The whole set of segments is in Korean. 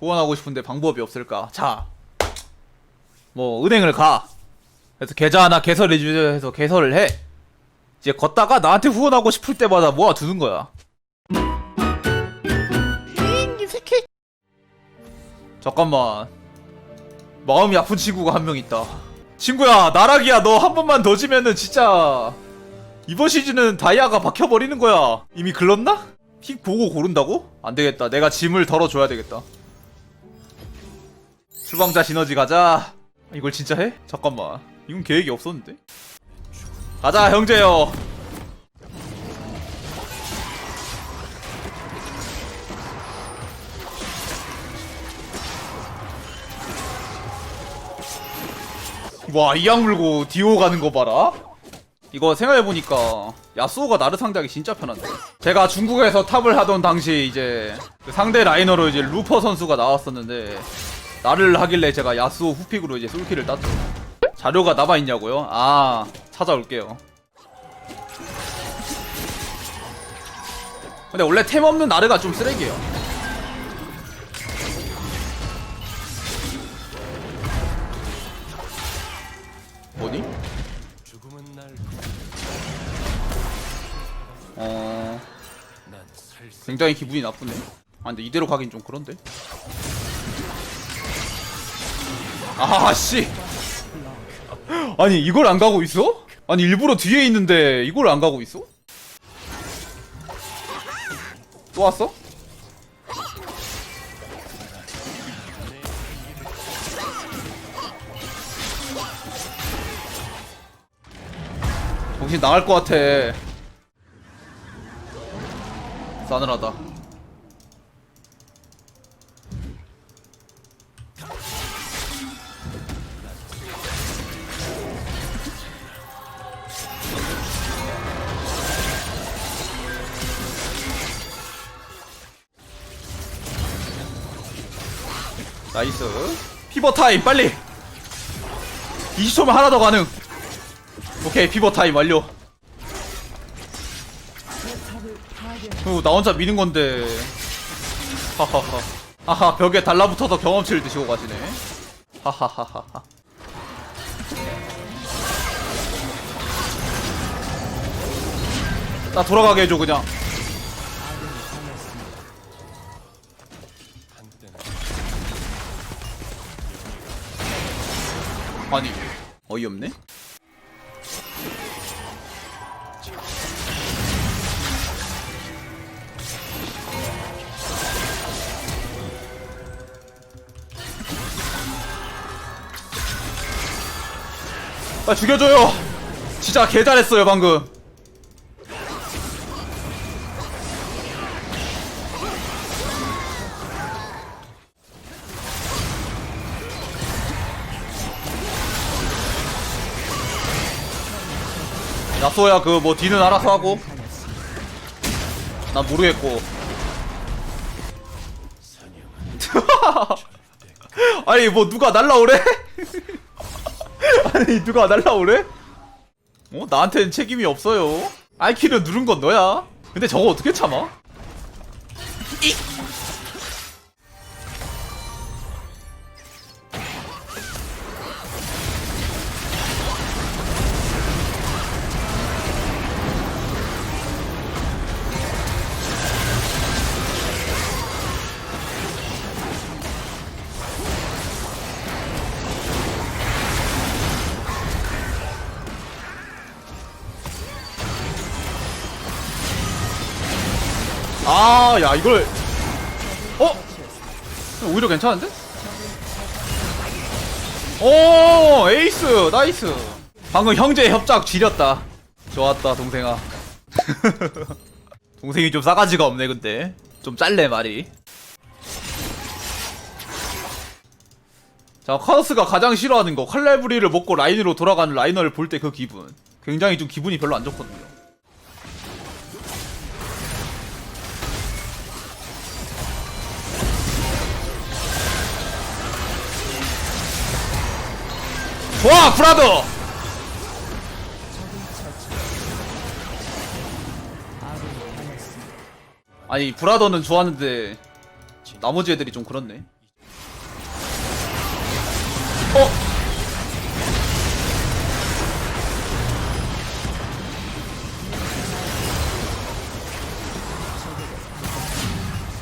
후원하고 싶은데 방법이 없을까? 자, 뭐 은행을 가. 그래서 계좌 하나 개설해 주해서 개설을 해. 이제 걷다가 나한테 후원하고 싶을 때마다 모아 두는 거야. 이 새끼. 잠깐만. 마음이 아픈 친구가 한 명 있다. 친구야, 나락이야. 너 한 번만 더 지면은 진짜 이번 시즌은 다이아가 박혀버리는 거야. 이미 글렀나? 픽 보고 고른다고? 안 되겠다. 내가 짐을 덜어줘야 되겠다. 수방자 시너지 가자. 이걸 진짜 해? 잠깐만. 이건 계획이 없었는데? 가자, 형제요. 와, 이악 물고 디오 가는 거 봐라. 이거 생각해보니까 야스오가 나를 상대하기 진짜 편한데 제가 중국에서 탑을 하던 당시 이제 그 상대 라이너로 이제 루퍼 선수가 나왔었는데 나를 하길래 제가 야스오 후픽으로 이제 솔킬을 땄죠 자료가 남아있냐고요? 아 찾아올게요 근데 원래 템 없는 나르가 좀 쓰레기예요 뭐니? 어... 굉장히 기분이 나쁘네. 아 근데 이대로 가긴 좀 그런데. 아 씨. 아니 이걸 안 가고 있어? 아니 일부러 뒤에 있는데 이걸 안 가고 있어? 또 왔어? 정신 나갈 것 같아. 싸늘하다. 나이스. 피버 타임 빨리. 20초면 하나 더 가능. 오케이 피버 타임 완료. 어, 나 혼자 미는 건데. 하하하. 아하, 벽에 달라붙어서 경험치를 드시고 가시네. 하하하하하. 나 돌아가게 해줘, 그냥. 아니, 어이없네? 아 죽여줘요! 진짜 개 잘했어요 방금 야쏘야 그 뭐 뒤는 알아서 하고 난 모르겠고 아니 뭐 누가 날라오래? 아니 누가 날라오래? 어? 나한텐 책임이 없어요 아이키를 누른 건 너야 근데 저거 어떻게 참아? 이! 아, 야, 이걸. 어? 오히려 괜찮은데? 오, 에이스, 나이스. 방금 형제 협작 지렸다. 좋았다, 동생아. 동생이 좀 싸가지가 없네, 근데. 좀 짤래, 말이. 자, 카더스가 가장 싫어하는 거. 칼날부리를 먹고 라인으로 돌아가는 라이너를 볼 때 그 기분. 굉장히 좀 기분이 별로 안 좋거든요. 좋아 브라더 아니 브라더는 좋았는데 나머지 애들이 좀 그렇네 어?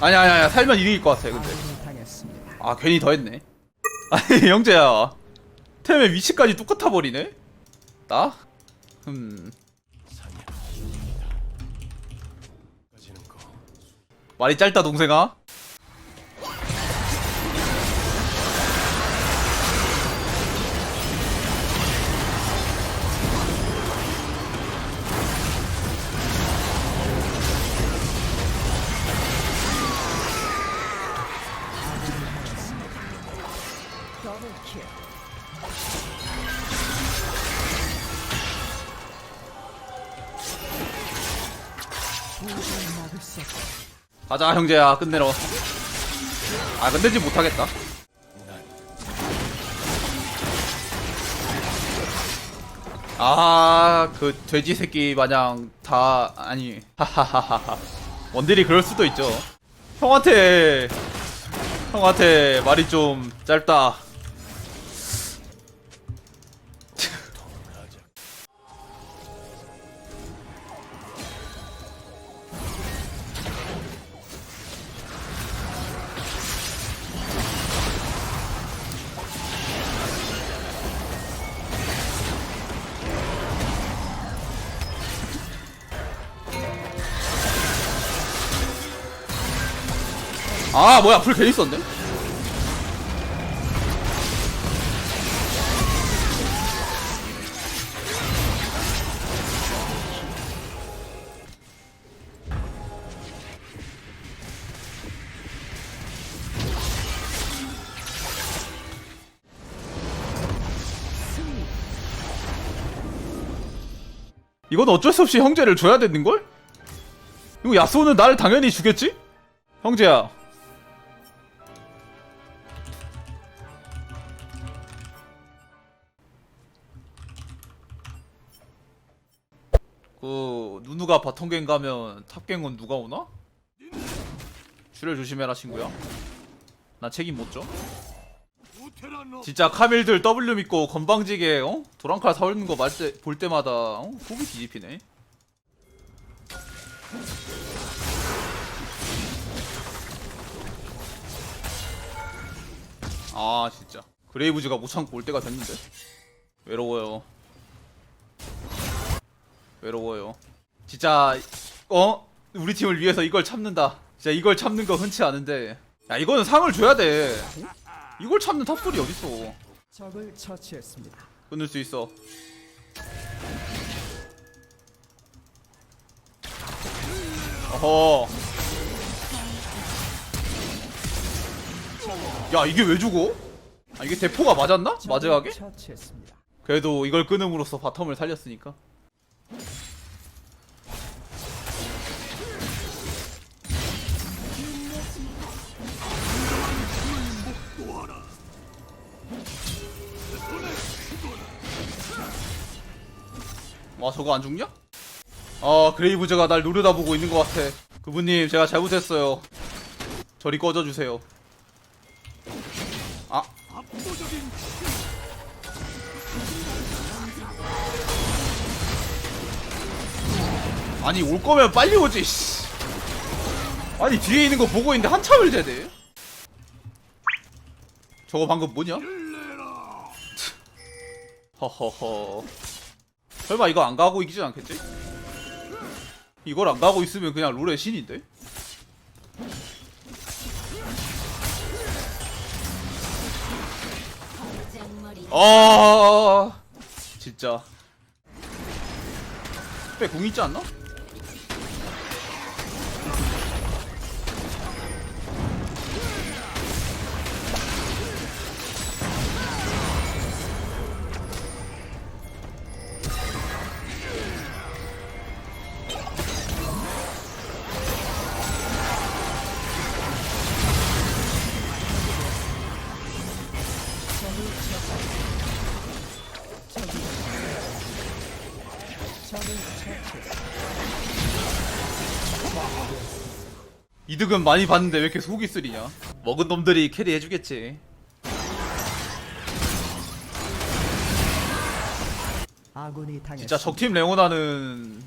아니야 아니야 아니야 살면 이길 것 같아 근데. 아 괜히 더 했네 아니 영재야 템의 위치까지 똑같아 버리네? 나? 음 말이 짧다 동생아 가자 형제야. 끝내러. 아 끝내지 못하겠다. 난아그 돼지 새끼 마냥 다 아니 하하하하. 원딜이 그럴 수도 있죠. 형한테 형한테 말이 좀 짧다 아 뭐야 불 괜히 썼네 이건 어쩔 수 없이 형제를 줘야 되는걸? 이거 야스오는 나를 당연히 주겠지? 형제야 그 누누가 바텀갱 가면 탑갱은 누가 오나? 줄을 조심해라 친구야 나 책임 못져 진짜 카밀들 W 믿고 건방지게 어? 도랑칼 사오는 거볼 때마다 어? 속이 뒤집히네 아 진짜 그레이브즈가 못 참고 올 때가 됐는데 외로워요 외로워요 진짜 어 우리 팀을 위해서 이걸 참는다 진짜 이걸 참는 거 흔치 않은데 야 이거는 상을 줘야 돼 이걸 참는 탑플이 어딨어 적을 처치했습니다. 끊을 수 있어 어허 야 이게 왜 죽어? 아 이게 대포가 맞았나? 적을 마지막에? 처치했습니다. 그래도 이걸 끊음으로써 바텀을 살렸으니까 와 저거 안 죽냐? 아 그레이브즈가 날 노려다 보고 있는 것 같아 그분님 제가 잘못했어요 저리 꺼져주세요 아 아니 올 거면 빨리 오지 씨. 아니 뒤에 있는 거 보고 있는데 한참을 대대 저거 방금 뭐냐? 허허허 설마 이거 안 가고 이기진 않겠지? 이걸 안 가고 있으면 그냥 룰의 신인데? 아 진짜 빼공 있지 않나? 이득은 많이 봤는데 왜 이렇게 속이 쓰리냐 먹은 놈들이 캐리 해주겠지 진짜 적팀 레오나는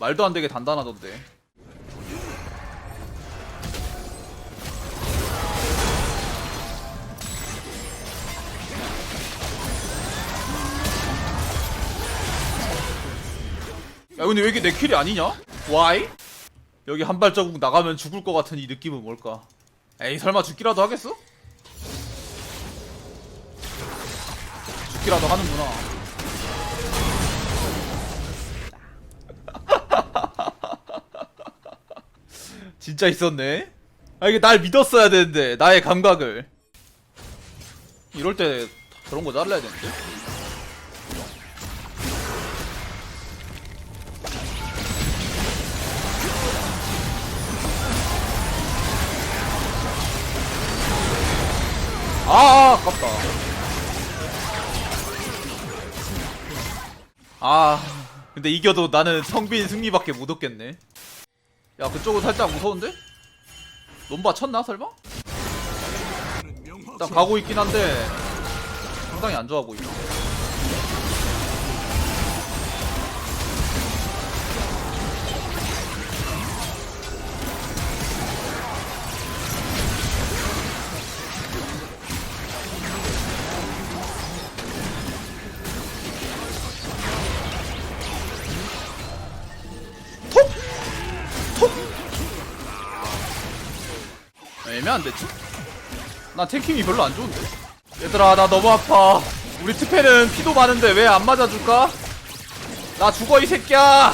말도 안 되게 단단하던데 야 근데 왜 이렇게 내 킬이 아니냐? Why? 여기 한 발자국 나가면 죽을 것 같은 이 느낌은 뭘까? 에이 설마 죽기라도 하겠어? 죽기라도 하는구나. 진짜 있었네. 아 이게 날 믿었어야 되는데 나의 감각을. 이럴 때 저런 거 잘라야 되는데. 아깝다. 아 근데 이겨도 나는 성빈 승리밖에 못 얻겠네. 야 그쪽은 살짝 무서운데? 논바 쳤나 설마? 일단 가고 있긴 한데 상당히 안 좋아 보이네 애매한데 지? 난 탱킹이 별로 안 좋은데 얘들아 나 너무 아파 우리 트페는 피도 많은데 왜 안 맞아줄까? 나 죽어 이 새끼야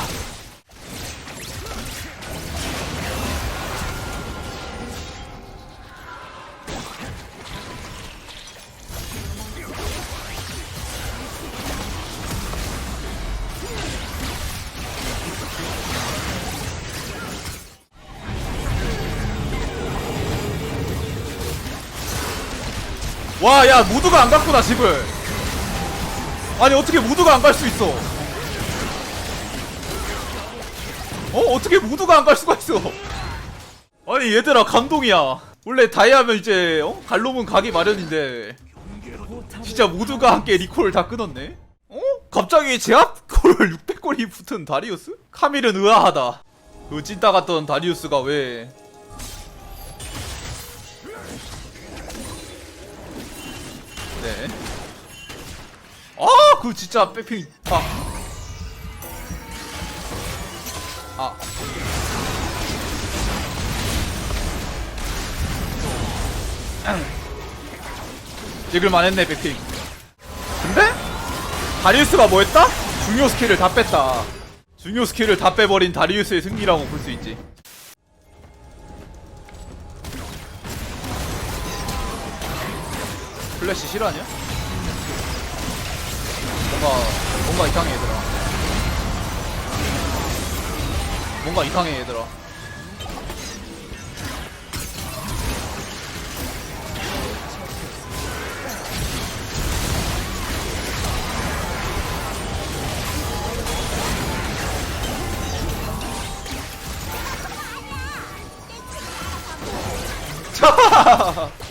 와 야 모두가 안 갔구나 집을. 아니 어떻게 모두가 안 갈 수 있어? 어 어떻게 모두가 안 갈 수가 있어? 아니 얘들아 감동이야. 원래 다이아면 이제 어? 갈로문 가기 마련인데. 진짜 모두가 함께 리콜을 다 끊었네? 어? 갑자기 제압골 600골이 붙은 다리우스? 카밀은 의아하다. 그 찐따 같던 다리우스가 왜 네. 아, 그 진짜 백핑. 아. 아. 찍을만 했네, 백핑. 근데? 다리우스가 뭐 했다? 중요 스킬을 다 뺐다. 중요 스킬을 다 빼버린 다리우스의 승리라고 볼 수 있지. 플래시 실화냐? 뭔가 뭔가 이상해 얘들아. 뭔가 이상해 얘들아.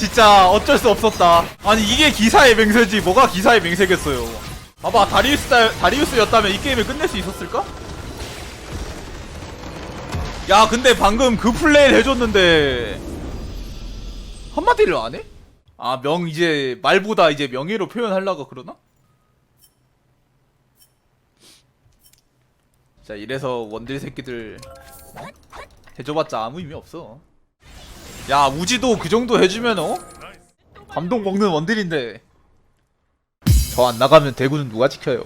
진짜 어쩔 수 없었다. 아니 이게 기사의 맹세지 뭐가 기사의 맹세겠어요. 봐봐 다리우스 다리우스였다면 이 게임을 끝낼 수 있었을까? 야 근데 방금 그 플레이를 해줬는데 한마디를 안 해? 아 명 이제 말보다 이제 명예로 표현하려고 그러나? 자 이래서 원딜 새끼들 해줘봤자 아무 의미 없어. 야 우지도 그 정도 해주면 어? 감동 먹는 원딜인데 저 안 나가면 대구는 누가 지켜요